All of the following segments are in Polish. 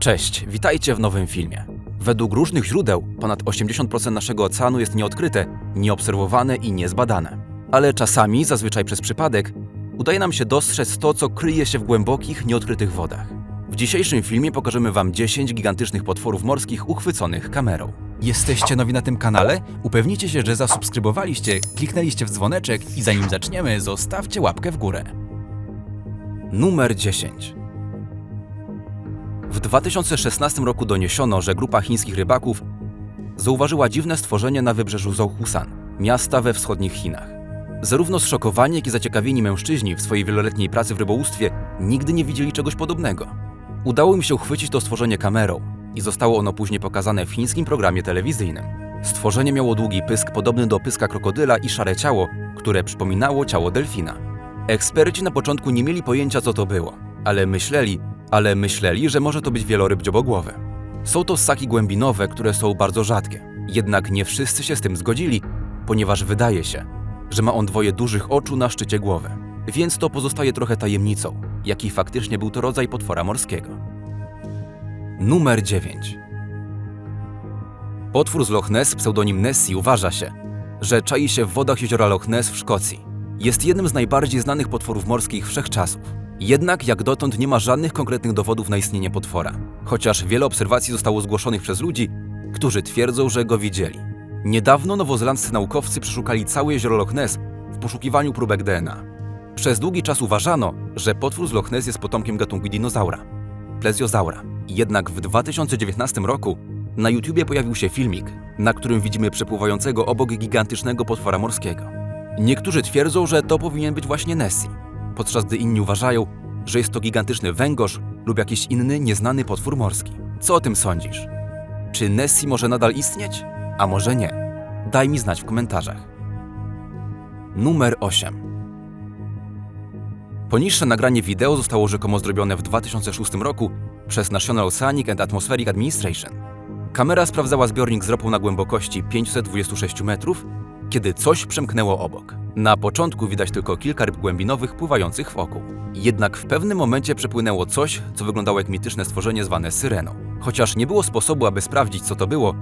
Cześć, witajcie w nowym filmie. Według różnych źródeł ponad 80% naszego oceanu jest nieodkryte, nieobserwowane i niezbadane. Ale czasami, zazwyczaj przez przypadek, udaje nam się dostrzec to, co kryje się w głębokich, nieodkrytych wodach. W dzisiejszym filmie pokażemy Wam 10 gigantycznych potworów morskich uchwyconych kamerą. Jesteście nowi na tym kanale? Upewnijcie się, że zasubskrybowaliście, kliknęliście w dzwoneczek i zanim zaczniemy, zostawcie łapkę w górę. Numer 10. W 2016 roku doniesiono, że grupa chińskich rybaków zauważyła dziwne stworzenie na wybrzeżu Zhouhusan, miasta we wschodnich Chinach. Zarówno zszokowani, jak i zaciekawieni mężczyźni w swojej wieloletniej pracy w rybołówstwie nigdy nie widzieli czegoś podobnego. Udało im się uchwycić to stworzenie kamerą i zostało ono później pokazane w chińskim programie telewizyjnym. Stworzenie miało długi pysk podobny do pyska krokodyla i szare ciało, które przypominało ciało delfina. Eksperci na początku nie mieli pojęcia, co to było, ale myśleli, ale myśleli, że może to być wieloryb dziobogłowy. Są to ssaki głębinowe, które są bardzo rzadkie. Jednak nie wszyscy się z tym zgodzili, ponieważ wydaje się, że ma on dwoje dużych oczu na szczycie głowy. Więc to pozostaje trochę tajemnicą, jaki faktycznie był to rodzaj potwora morskiego. Numer 9. Potwór z Loch Ness, pseudonim Nessie, uważa się, że czai się w wodach jeziora Loch Ness w Szkocji. Jest jednym z najbardziej znanych potworów morskich wszechczasów. Jednak jak dotąd nie ma żadnych konkretnych dowodów na istnienie potwora, chociaż wiele obserwacji zostało zgłoszonych przez ludzi, którzy twierdzą, że go widzieli. Niedawno nowozelandzcy naukowcy przeszukali całe jezioro Loch Ness w poszukiwaniu próbek DNA. Przez długi czas uważano, że potwór z Loch Ness jest potomkiem gatunku dinozaura, plezjozaura. Jednak w 2019 roku na YouTubie pojawił się filmik, na którym widzimy przepływającego obok gigantycznego potwora morskiego. Niektórzy twierdzą, że to powinien być właśnie Nessie, podczas gdy inni uważają, że jest to gigantyczny węgorz lub jakiś inny nieznany potwór morski. Co o tym sądzisz? Czy Nessie może nadal istnieć? A może nie? Daj mi znać w komentarzach. Numer 8. Poniższe nagranie wideo zostało rzekomo zrobione w 2006 roku przez National Oceanic and Atmospheric Administration. Kamera sprawdzała zbiornik z ropą na głębokości 526 metrów, kiedy coś przemknęło obok. Na początku widać tylko kilka ryb głębinowych pływających wokół. Jednak w pewnym momencie przepłynęło coś, co wyglądało jak mityczne stworzenie zwane syreną. Chociaż nie było sposobu, aby sprawdzić, co to było,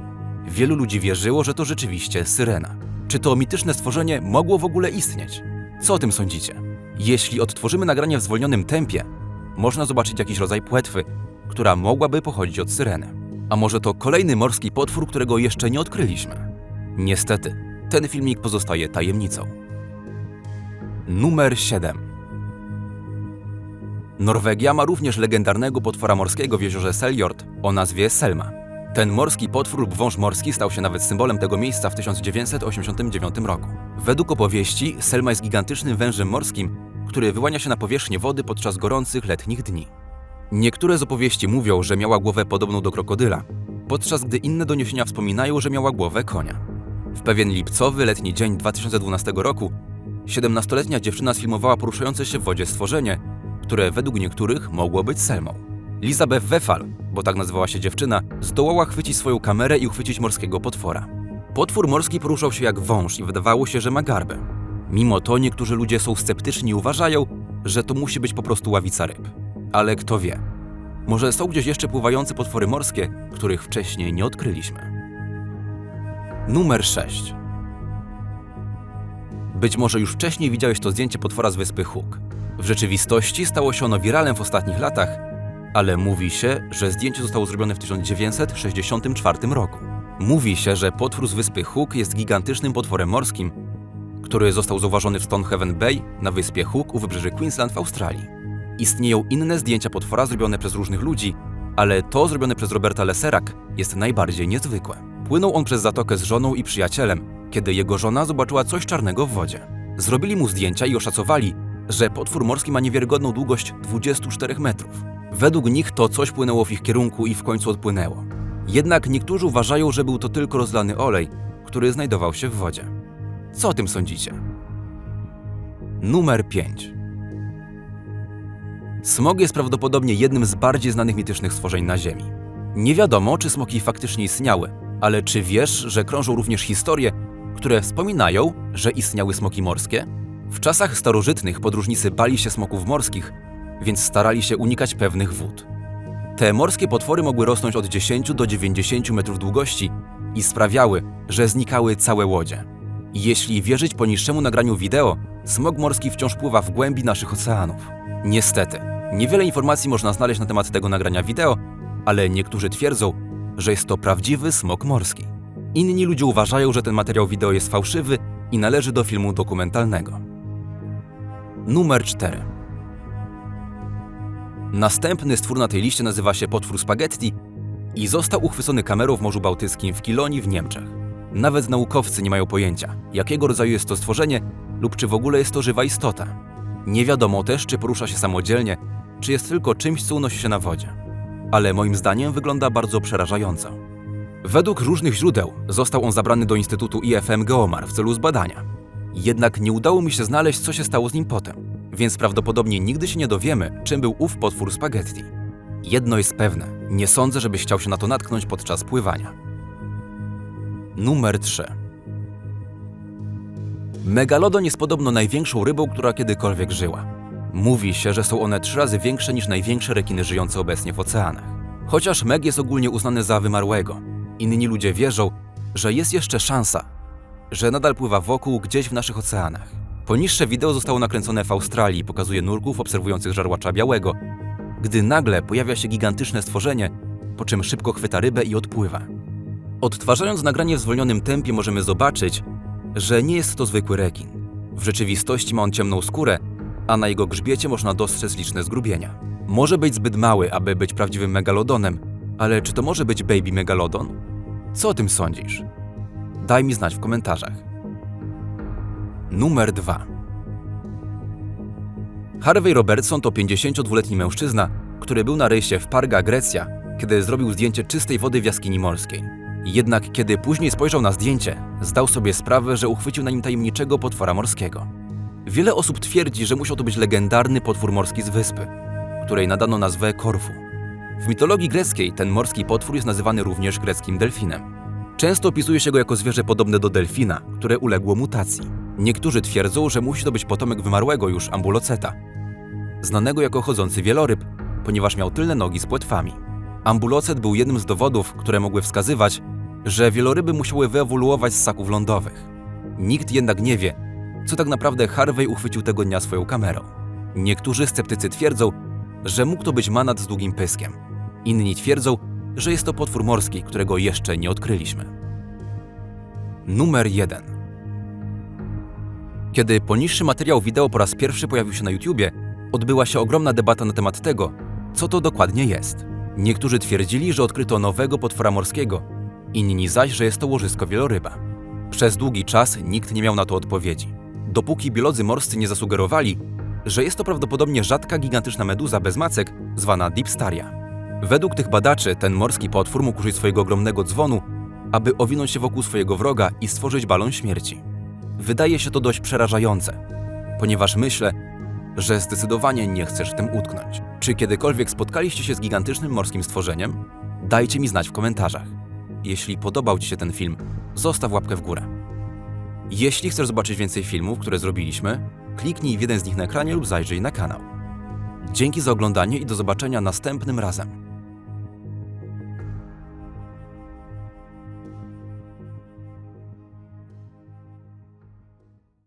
wielu ludzi wierzyło, że to rzeczywiście syrena. Czy to mityczne stworzenie mogło w ogóle istnieć? Co o tym sądzicie? Jeśli odtworzymy nagranie w zwolnionym tempie, można zobaczyć jakiś rodzaj płetwy, która mogłaby pochodzić od syreny. A może to kolejny morski potwór, którego jeszcze nie odkryliśmy? Niestety, ten filmik pozostaje tajemnicą. Numer 7. Norwegia ma również legendarnego potwora morskiego w jeziorze Seljord o nazwie Selma. Ten morski potwór lub wąż morski stał się nawet symbolem tego miejsca w 1989 roku. Według opowieści Selma jest gigantycznym wężem morskim, który wyłania się na powierzchnię wody podczas gorących letnich dni. Niektóre z opowieści mówią, że miała głowę podobną do krokodyla, podczas gdy inne doniesienia wspominają, że miała głowę konia. W pewien lipcowy letni dzień 2012 roku 17-letnia dziewczyna sfilmowała poruszające się w wodzie stworzenie, które według niektórych mogło być Selmą. Elizabeth Wefal, bo tak nazywała się dziewczyna, zdołała chwycić swoją kamerę i uchwycić morskiego potwora. Potwór morski poruszał się jak wąż i wydawało się, że ma garbę. Mimo to niektórzy ludzie są sceptyczni i uważają, że to musi być po prostu ławica ryb. Ale kto wie? Może są gdzieś jeszcze pływające potwory morskie, których wcześniej nie odkryliśmy. Numer 6. Być może już wcześniej widziałeś to zdjęcie potwora z wyspy Hook. W rzeczywistości stało się ono wiralem w ostatnich latach, ale mówi się, że zdjęcie zostało zrobione w 1964 roku. Mówi się, że potwór z wyspy Hook jest gigantycznym potworem morskim, który został zauważony w Stonehaven Bay na wyspie Hook u wybrzeży Queensland w Australii. Istnieją inne zdjęcia potwora zrobione przez różnych ludzi, ale to zrobione przez Roberta Leserak jest najbardziej niezwykłe. Płynął on przez zatokę z żoną i przyjacielem, kiedy jego żona zobaczyła coś czarnego w wodzie. Zrobili mu zdjęcia i oszacowali, że potwór morski ma niewiarygodną długość 24 metrów. Według nich to coś płynęło w ich kierunku i w końcu odpłynęło. Jednak niektórzy uważają, że był to tylko rozlany olej, który znajdował się w wodzie. Co o tym sądzicie? Numer 5. Smog jest prawdopodobnie jednym z bardziej znanych mitycznych stworzeń na Ziemi. Nie wiadomo, czy smoki faktycznie istniały, ale czy wiesz, że krążą również historie, które wspominają, że istniały smoki morskie? W czasach starożytnych podróżnicy bali się smoków morskich, więc starali się unikać pewnych wód. Te morskie potwory mogły rosnąć od 10 do 90 metrów długości i sprawiały, że znikały całe łodzie. Jeśli wierzyć poniższemu nagraniu wideo, smog morski wciąż pływa w głębi naszych oceanów. Niestety, niewiele informacji można znaleźć na temat tego nagrania wideo, ale niektórzy twierdzą, że jest to prawdziwy smok morski. Inni ludzie uważają, że ten materiał wideo jest fałszywy i należy do filmu dokumentalnego. Numer 4. Następny stwór na tej liście nazywa się potwór spaghetti i został uchwycony kamerą w Morzu Bałtyckim w Kilonii w Niemczech. Nawet naukowcy nie mają pojęcia, jakiego rodzaju jest to stworzenie lub czy w ogóle jest to żywa istota. Nie wiadomo też, czy porusza się samodzielnie, czy jest tylko czymś, co unosi się na wodzie. Ale moim zdaniem wygląda bardzo przerażająco. Według różnych źródeł został on zabrany do Instytutu IFM Geomar w celu zbadania. Jednak nie udało mi się znaleźć, co się stało z nim potem, więc prawdopodobnie nigdy się nie dowiemy, czym był ów potwór spaghetti. Jedno jest pewne, nie sądzę, żebyś chciał się na to natknąć podczas pływania. Numer 3. Megalodon jest podobno największą rybą, która kiedykolwiek żyła. Mówi się, że są one trzy razy większe niż największe rekiny żyjące obecnie w oceanach. Chociaż Meg jest ogólnie uznany za wymarłego, inni ludzie wierzą, że jest jeszcze szansa, że nadal pływa wokół gdzieś w naszych oceanach. Poniższe wideo zostało nakręcone w Australii pokazuje nurków obserwujących żarłacza białego, gdy nagle pojawia się gigantyczne stworzenie, po czym szybko chwyta rybę i odpływa. Odtwarzając nagranie w zwolnionym tempie możemy zobaczyć, że nie jest to zwykły rekin. W rzeczywistości ma on ciemną skórę, a na jego grzbiecie można dostrzec liczne zgrubienia. Może być zbyt mały, aby być prawdziwym megalodonem, ale czy to może być baby megalodon? Co o tym sądzisz? Daj mi znać w komentarzach. Numer 2. Harvey Robertson to 52-letni mężczyzna, który był na rejsie w Parga, Grecja, kiedy zrobił zdjęcie czystej wody w jaskini morskiej. Jednak kiedy później spojrzał na zdjęcie, zdał sobie sprawę, że uchwycił na nim tajemniczego potwora morskiego. Wiele osób twierdzi, że musiał to być legendarny potwór morski z wyspy, której nadano nazwę Korfu. W mitologii greckiej ten morski potwór jest nazywany również greckim delfinem. Często opisuje się go jako zwierzę podobne do delfina, które uległo mutacji. Niektórzy twierdzą, że musi to być potomek wymarłego już ambuloceta, znanego jako chodzący wieloryb, ponieważ miał tylne nogi z płetwami. Ambulocet był jednym z dowodów, które mogły wskazywać, że wieloryby musiały wyewoluować z ssaków lądowych. Nikt jednak nie wie, co tak naprawdę Harvey uchwycił tego dnia swoją kamerą. Niektórzy sceptycy twierdzą, że mógł to być manat z długim pyskiem. Inni twierdzą, że jest to potwór morski, którego jeszcze nie odkryliśmy. Numer 1. Kiedy poniższy materiał wideo po raz pierwszy pojawił się na YouTubie, odbyła się ogromna debata na temat tego, co to dokładnie jest. Niektórzy twierdzili, że odkryto nowego potwora morskiego, inni zaś, że jest to łożysko wieloryba. Przez długi czas nikt nie miał na to odpowiedzi, dopóki biolodzy morscy nie zasugerowali, że jest to prawdopodobnie rzadka gigantyczna meduza bez macek, zwana Dipstaria. Według tych badaczy ten morski potwór mógł użyć swojego ogromnego dzwonu, aby owinąć się wokół swojego wroga i stworzyć balon śmierci. Wydaje się to dość przerażające, ponieważ myślę, że zdecydowanie nie chcesz w tym utknąć. Czy kiedykolwiek spotkaliście się z gigantycznym morskim stworzeniem? Dajcie mi znać w komentarzach. Jeśli podobał Ci się ten film, zostaw łapkę w górę. Jeśli chcesz zobaczyć więcej filmów, które zrobiliśmy, kliknij w jeden z nich na ekranie lub zajrzyj na kanał. Dzięki za oglądanie i do zobaczenia następnym razem.